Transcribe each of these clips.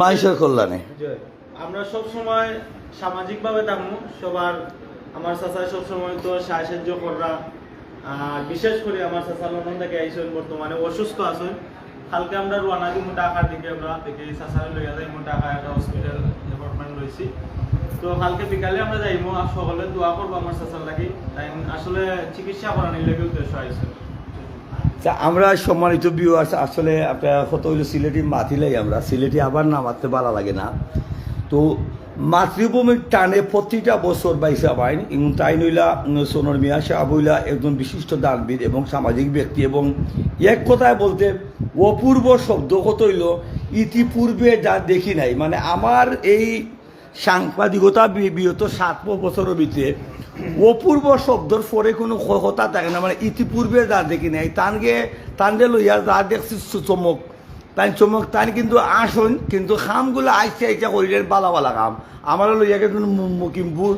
মানুষের কল্যাণে। আমরা সব সময় সামাজিক ভাবে থাকব সবার আমার চাচাই সব সময় তো সাহায্য করা আর বিশেষ করে আমার চাচা লন্ডন থেকে আইসেন বর্তমানে অসুস্থ আছেন। কালকে আমরা রোয়ানা দিব টাকার দিকে আমরা থেকে চাচারে লইয়া যাই টাকা একটা হসপিটাল ডিপার্টমেন্ট রয়েছি। তো কালকে বিকালে আমরা যাইবো আর সকলে দোয়া করব আমার চাচার লাগি। তাই আসলে চিকিৎসা করানোর লেগে উদ্দেশ্য আইসে তা আমরা সম্মানিত ভিউয়ার্স আসলে আপনার কত হইল সিলেটি মাতিলাই আমরা। সিলেটি আবার না মারতে ভালো লাগে না। তো মাতৃভূমির টানে প্রতিটা বছর বাইসা এবং তাই নইলা সোনর মিয়া হইলা, একজন বিশিষ্ট দানবিদ এবং সামাজিক ব্যক্তি এবং এক কথায় বলতে অপূর্ব শব্দ কত হইল, ইতিপূর্বে যা দেখি নাই। মানে আমার এই সাংবাদিকতা বিগত সাত বছরের ভিতরে অপূর্ব শব্দর পরে কোনো কথা থাকে না মানে ইতিপূর্বে যা দেখি নাই। তানকে তানকে লইয়া যা দেখছি চমক। তাই চমক তাই কিন্তু আসন, কিন্তু খামগুলো আইসে আইসা করিলেন বালা বালা কাম আমার লইয়া কিন্তু মুকিমপুর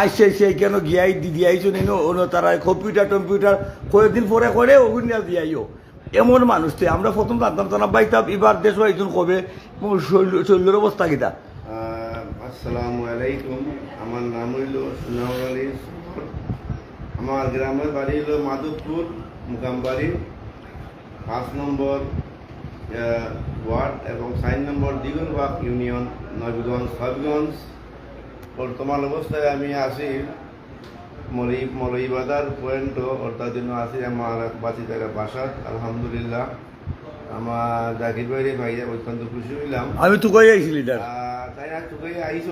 আইসে আইসে কেন গিয়াই দিয়াইছো নিনো অন্য তারা কম্পিউটার টম্পিউটার কয়েকদিন পরে করে ওগুন দিয়াইও এমন মানুষ তো, আমরা প্রথম জানতাম তারা বাইতাম এবার দেশ একজন কবে শৈল্যের অবস্থা কিতা। আসসালামু আলাইকুম। আমার নাম হইল সুনাউর আলী আমার গ্রামের বাড়ি হইল মাধবপুর মুকামবাড়ি। পাঁচ নম্বর ওয়ার্ড এবং সাইন নম্বর দ্বিগুণবাগ ইউনিয়ন নবীগঞ্জ সাহেবগঞ্জ। বর্তমান অবস্থায় আমি আছি মরি মরইবাদার পয়েন্ট অর্থাৎ আছি আমার বাসি জায়গা বাসাত আলহামদুলিল্লাহ। আমার জাকির বাইরে ভাই অত্যন্ত খুশি হইলাম। আমি তো কই আইছিলি আমি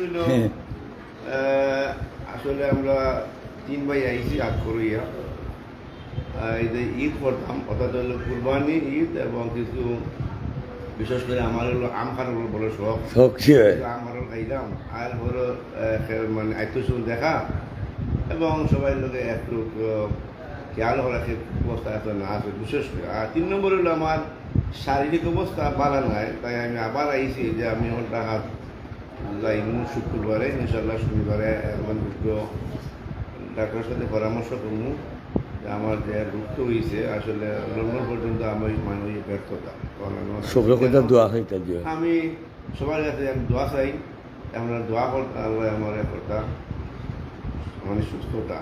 হইল হ্যাঁ। আহ, আসলে আমরা তিন ভাই আইসি আগ করিয়া। যে ঈদ করতাম অর্থাৎ হলো কুরবানি ঈদ এবং কিছু বিশেষ করে আমার হলো আম খানোর বড় শখ। সত্যি আমার খাইলাম আর হলো মানে আত্মীয় দেখা। এবং সবাই লোকে একটু খেয়াল করা সে অবস্থা এত না আছে বিশেষ করে। আর তিন নম্বর হলো আমার শারীরিক অবস্থা ভালো নাই তাই আমি আবার আইছি যে আমি ওটা হাত যাইব শুক্রবারে ইনশাল্লাহ শনিবারে আমার দুটো ডাক্তারের সাথে পরামর্শ করব। যে আমার যে রুক্ত হয়েছে আসলে লন্ডন পর্যন্ত আমার মানে ওই ব্যর্থতা আমি সবার কাছে আমি দোয়া চাই আমরা দোয়া করতাম আল্লাহ আমার এ করতাম মানে সুস্থতা।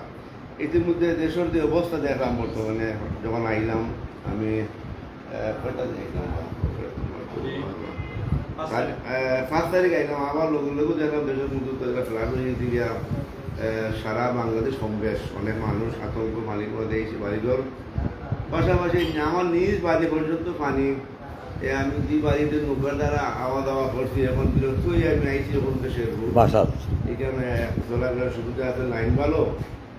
ইতিমধ্যে দেশের যে অবস্থা দেখলাম বর্তমানে যখন আইলাম আমি কয়টা দেখলাম পাঁচ তারিখ আইলাম আবার লঘু লঘু দেখলাম দেশের মধ্যে তো হয়ে গেছে গিয়া সারা বাংলাদেশ সমাবেশ অনেক মানুষ আতঙ্ক মালিক দিয়েছে বাড়িঘর। পাশাপাশি আমার নিজ বাড়ি পর্যন্ত পানি। আমি যে বাড়িতে নৌকার দ্বারা আওয়া দাওয়া করছি এখন বিরক্ত হয়ে আমি আইছি এখন দেশের এখানে চলাফেরার সুবিধা আছে লাইন ভালো।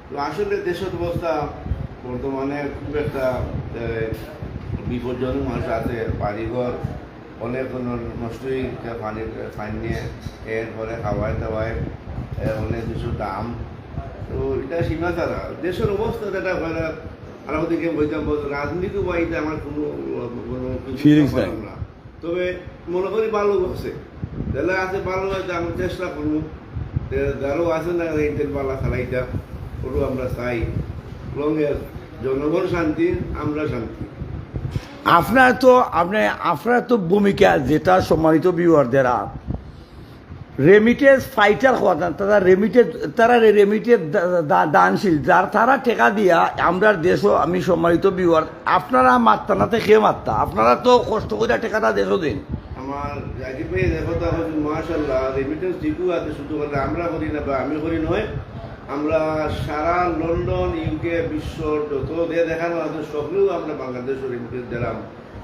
তো আসলে দেশের অবস্থা বর্তমানে খুব একটা বিপজ্জনক মানুষ আছে বাড়িঘর অনেক নষ্ট হয়ে গেছে পানির ফাইন নিয়ে এরপরে খাওয়ায় দাওয়ায় অনেক কিছু দাম। তো এটা সীমা ছাড়া দেশের অবস্থা যেটা হয় আর ওদিকে বলতাম বলতো রাজনীতি বাড়িতে আমার কোনো না। তবে মনে করি ভালো আছে যারা আছে ভালো আছে আমি চেষ্টা করব। যারও আছে না এইদের পালা খেলাইটা ওরও আমরা চাই। লঙ্গের জনগণ শান্তি আমরা শান্তি। আপনার তো আপনি আপনার তো ভূমিকা, যেটা সম্মানিত ভিউয়ারদেরা রেমিটেন্স ফাইটার কথা তারা রেমিটেড তারা রেমিটেড দানশীল, যার তারা টেকা দিয়া আমরা দেশও আমি সম্মানিত ভিউয়ার আপনারা মারতা না থেকে মারতা আপনারা তো কষ্ট করে টেকাটা দেশও দিন। আমার জাকির ভাই, দেখো তো এখন মাশাল্লাহ রেমিটেন্স ঠিকও আছে শুধু আমরা করি না বা আমি করি নয় আমরা সারা লন্ডন ইউকে বিশ্ব যত দিয়ে দেখানো আছে সকলেও আমরা বাংলাদেশের রেমিটেন্স দিলাম।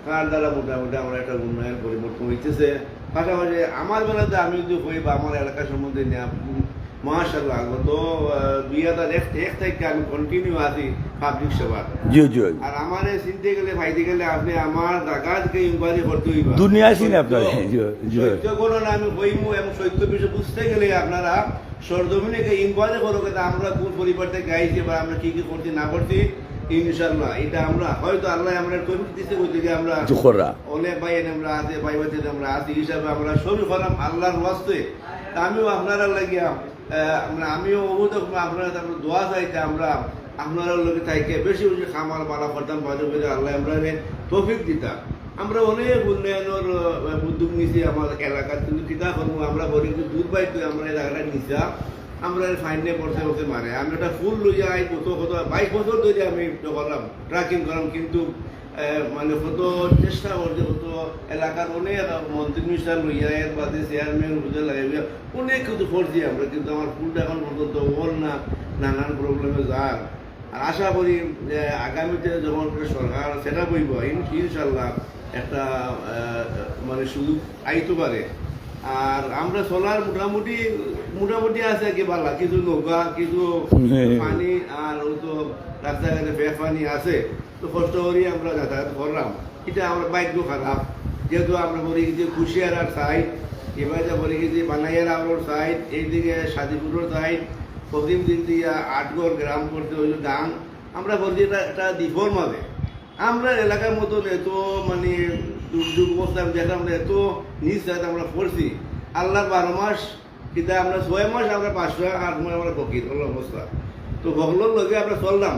তার দ্বারা মোটামুটি আমার একটা উন্নয়ন পরিবর্তন হইতেছে। পাশাপাশি আমার বেলাতে আমি যদি হই বা আমার এলাকা সম্বন্ধে গত আহ, দুই হাজার এক এক থেকে আমি কন্টিনিউ আছি পাবলিক সেবা জি জি আর আমার চিনতে গেলে ভাইতে গেলে আপনি আমার জায়গা থেকে ইনকোয়ারি করতে হইব। দুনিয়া চিনে আপনার জি জি আমি কইমু এবং সত্য বিষয় বুঝতে গেলে আপনারা সরজমিনে ইনকোয়ারি করো আমরা কোন পরিবার থেকে আইছি বা আমরা কি কি করছি না করছি ইনশাল্লাহ এটা আমরা হয়তো আল্লাহ আমরা তৈরি দিতে করতে গিয়ে আমরা জুখররা অনেক ভাই আমরা আছে ভাই ভাই আমরা আছি হিসাবে আমরা সবই করলাম আল্লাহর ওয়াস্তে। আমিও আপনারা লাগিয়া আমরা আমিও অবুত আপনারা তারপর দোয়া চাইতে আমরা আপনারা লোকে থাইকে বেশি বেশি খামার বালা করতাম বাজে বেজে আল্লাহ আমরা তৌফিক দিতাম। আমরা অনেক উন্নয়নের উদ্যোগ নিছি আমার এলাকার কিন্তু কিতা করব আমরা বলি দূর বাইতে আমরা এলাকাটা নিছা আমরা ফাইনে পড়তে পড়তে মারে। আমি একটা ফুল লই যাই কত কত, বাইশ বছর ধরে আমি করলাম ট্রাকিং করলাম, কিন্তু মানে কত চেষ্টা করছে, কত এলাকার অনেক মন্ত্রী মিনিস্টার লইয়া, এর বাদে চেয়ারম্যান বুঝে লাগাইয়া অনেক কিছু করছি আমরা, কিন্তু আমার ফুলটা এখন পর্যন্ত ওর না, নানান প্রবলেমে যার। আর আশা করি যে আগামীতে যখন সরকার সেটা বইব ইন- ইনশাল্লাহ একটা মানে সুযোগ আইতে পারে। আর আমরা চলার মোটামুটি মোটামুটি আছে কি বালা কিছু নৌকা কিছু পানি আর ওই তো রাস্তাঘাটে বে পানি আছে। তো কষ্ট করি আমরা যাতায়াত করলাম। এটা আমরা বাইকও খারাপ। যেহেতু আমরা বলি যে কুশিয়ার আর সাইড এবার বলি যে বানাইয়ার আলোর সাইড এইদিকে সাদিপুরের সাইড পশ্চিম দিন দিয়ে আটগড় গ্রাম করতে হইল গান আমরা বলি এটা একটা দ্বীপর মাঝে আমরা এলাকার মতন এত মানে দুর্যোগ অবস্থা আমি দেখলাম এত নিজ আমরা পড়ছি। আল্লাহ বারো মাস কিন্তু আমরা ছয় মাস আমরা পাঁচশো আট মাস আমরা ফকির, হলো অবস্থা। তো ভগলোর লগে আমরা চললাম।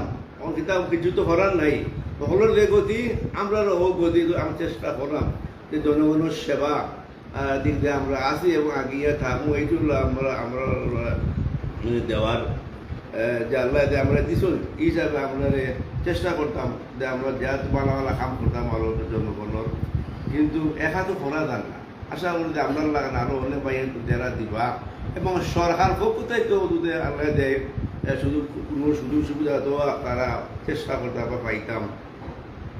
কিতাব কিছু তো করার নাই। ভগলোর যে গতি আমরা ও গতি, আমি চেষ্টা করলাম যে জনগণের সেবা দিক দিয়ে আমরা আসি এবং আগিয়ে থাকব এইগুলো আমরা আমরা দেওয়ার যে আল্লাহ যে আমরা দিছুন এই হিসাবে আমরা চেষ্টা করতাম যে আমরা যা বালা বালা কাম করতাম আরও জনগণের কিন্তু একা তো করা যান না আশা করি যে আপনার লাগান আরও অনেক ভাই যারা দিবা। এবং সরকার পক্ষ থেকে যদি আল্লাহ দেয় শুধু কোনো সুযোগ সুবিধা তো তারা চেষ্টা করতে আমরা পাইতাম।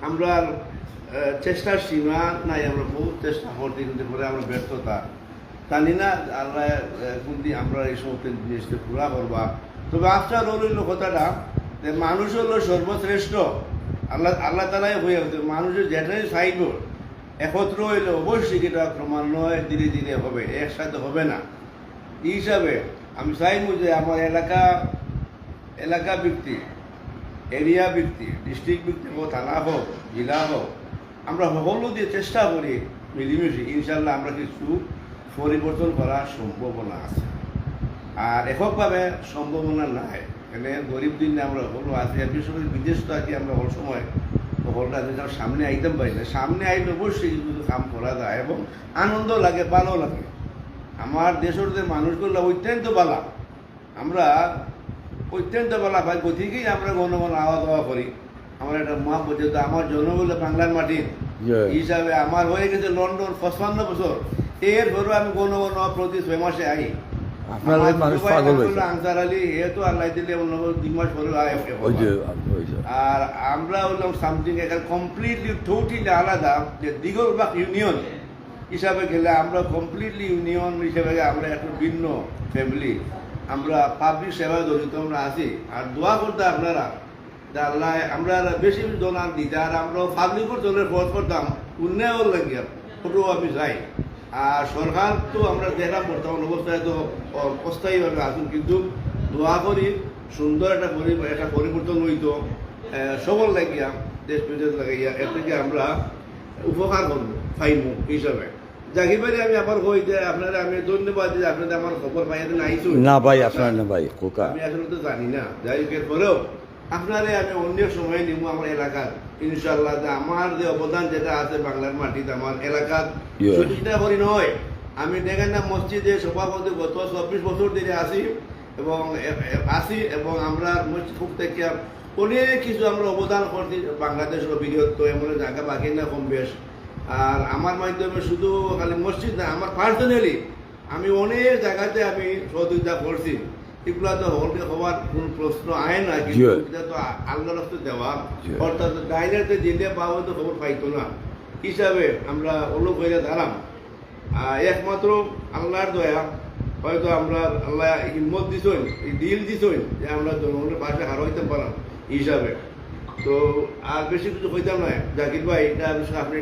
আমরা আহ, চেষ্টার সীমা নাই আমরা বহু চেষ্টা করতে কিন্তু পরে আমরা ব্যর্থতা। জানি না আল্লাহ কোনদিন আমরা এই সমস্ত জিনিসটা পুরা করবা। তবে আফটার রোল হইল কথাটা যে মানুষ হলো সর্বশ্রেষ্ঠ। আল্লাহ আল্লাহ তালাই হয়ে মানুষের যেটাই চাইব একত্র হইলে অবশ্যই এটা ক্রমান্বয়ে ধীরে ধীরে হবে, একসাথে হবে না। এই হিসাবে আমি চাইব যে আমার এলাকা এলাকা ব্যক্তি এরিয়া ব্যক্তি ডিস্ট্রিক্ট ব্যক্তি হোক, থানা হোক, জেলা হোক, আমরা সকলো দিয়ে চেষ্টা করি মিলিমিশি। ইনশাল্লাহ আমরা কিছু পরিবর্তন করার সম্ভাবনা আছে। আর এককভাবে সম্ভাবনা নাই। এখানে গরিব দিন আমরা সকলো আছি বিশেষ করে বিদেশ তো আমরা সময় যদি আমরা সামনে আইতাম পারি না। সামনে আইলে অবশ্যই কাম করা যায় এবং আনন্দ লাগে ভালো লাগে। আমার দেশের যে মানুষগুলো অত্যন্ত বালা। আমরা অত্যন্ত বালা পাই গতিকেই আমরা গণগণ আওয়া দাওয়া করি। আমার একটা মা পর্যন্ত আমার জন্ম হলো বাংলার মাটির হিসাবে আমার হয়ে গেছে লন্ডন পঁচপান্ন বছর। এর পরেও আমি গণগণ প্রতি ছয় মাসে আই। আপনার ওই মানুষ পাগল হয়েছে আনসার আলী এ তো আল্লাহ দিলে দুই মাস আয় ওই যে আর আমরা হলাম সামথিং একটা কমপ্লিটলি টোটালি আলাদা যে ইউনিয়ন হিসাবে গেলে আমরা কমপ্লিটলি ইউনিয়ন হিসাবে আমরা একটা ভিন্ন ফ্যামিলি আমরা পাবলিক সেবায় জড়িত আমরা আছি। আর দোয়া করতে আপনারা আল্লাহ আমরা বেশি দোনার দিতে আর আমরা পাবলিকের দলের পথ করতাম। উন্নয়ন লাগিয়া ওটাও আমি যাই আর সরকার তো আমরা দেখা বর্তমান অবস্থায় তো অস্থায়ীভাবে আসুন কিন্তু দোয়া করি সুন্দর একটা একটা পরিবর্তন হইত সবল লাগিয়া দেশ বিদেশ লাগাইয়া এর থেকে আমরা উপকার করব পাইমু হিসাবে। আমি আবার কই যে আপনারা আমি ধন্যবাদ যে আপনাদের আমার খবর পাই এদিন না ভাই আপনার না ভাই কোকা আমি আসলে তো জানি না। যাই হোক এরপরেও আপনারে আমি অন্য সময় নিব আমার এলাকার। ইনশাল্লাহ যে আমার যে অবদান যেটা আছে বাংলার মাটিতে আমার এলাকার Yeah. করি নয়। আমি দেখেন না মসজিদে সভাপতি গত চব্বিশ বছর ধরে আসি এবং এ- এবং আমরা মসজিদ খুব থেকে অনেক কিছু আমরা অবদান করছি বাংলাদেশের বৃহত্ত এমন জায়গা বাকি না কম বেশ। আর আমার মাধ্যমে শুধু খালি মসজিদ না আমার পার্সোনালি আমি অনেক জায়গাতে আমি সহযোগিতা করছি। এগুলা তো হলে হওয়ার কোন প্রশ্ন আয় না কিন্তু এটা তো আল্লাহ দেওয়া। অর্থাৎ ডাইনারতে দিলে পাওয়া তো খবর পাইতো না। হিসাবে আমরা অলুপ হয়ে দাঁড়াম। আর একমাত্র আল্লাহর দয়া হয়তো আমরা আল্লাহ হিম্মত দিছই দিল দিছই যে আমরা জনগণের পাশে হারাইতে পারাম হিসাবে।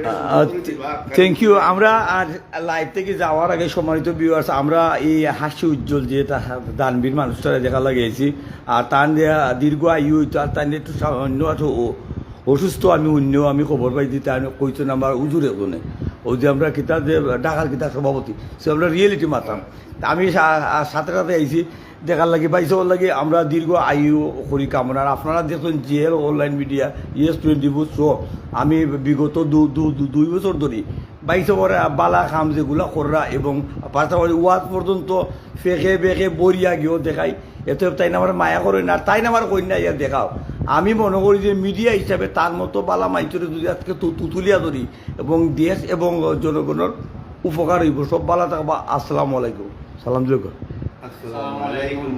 না। থ্যাংক ইউ আমরা আর লাইভ থেকে যাওয়ার আগে সম্মানিত ভিউয়ার্স আমরা এই হাসি উজ্জ্বল যে দানবীর মানুষটারা দেখা লাগিয়েছি আর তার দীর্ঘ আয়ু আর তার একটু সামান্য অসুস্থ আমি অন্য আমি খবর পাইছি তার কইতো আমার উজুরে ওখানে ওই যে আমরা কিতাব যে ঢাকার কিতাব সভাপতি, সে আমরা রিয়েলিটি মাতাম আমি সাথে সাথে আইছি, দেখার লাগে পাইছে ওর লাগে, আমরা দীর্ঘ আয়ু করি কামনার আপনারা দেখুন GL online media yes twenty four show আমি বিগত দুই বছর ধরে বাইশ ওভারে বালা খাম যেগুলো কররা এবং পাশাপাশি ওয়াজ পর্যন্ত ফেঁকে বেঁকে বরিয়া গিয়েও দেখাই, এত তাই না আমার মায়া করে না তাই না আমার কন্যা ইয়া দেখাও। আমি মনে করি যে মিডিয়া হিসাবে তার মতো বালা মাইচরে যদি আজকে তুতুলিয়া ধরি এবং দেশ এবং জনগণের উপকার হইব, সব বালা থাকবা। আসসালামু আলাইকুম। সালাম যোগ আসসালামু আলাইকুম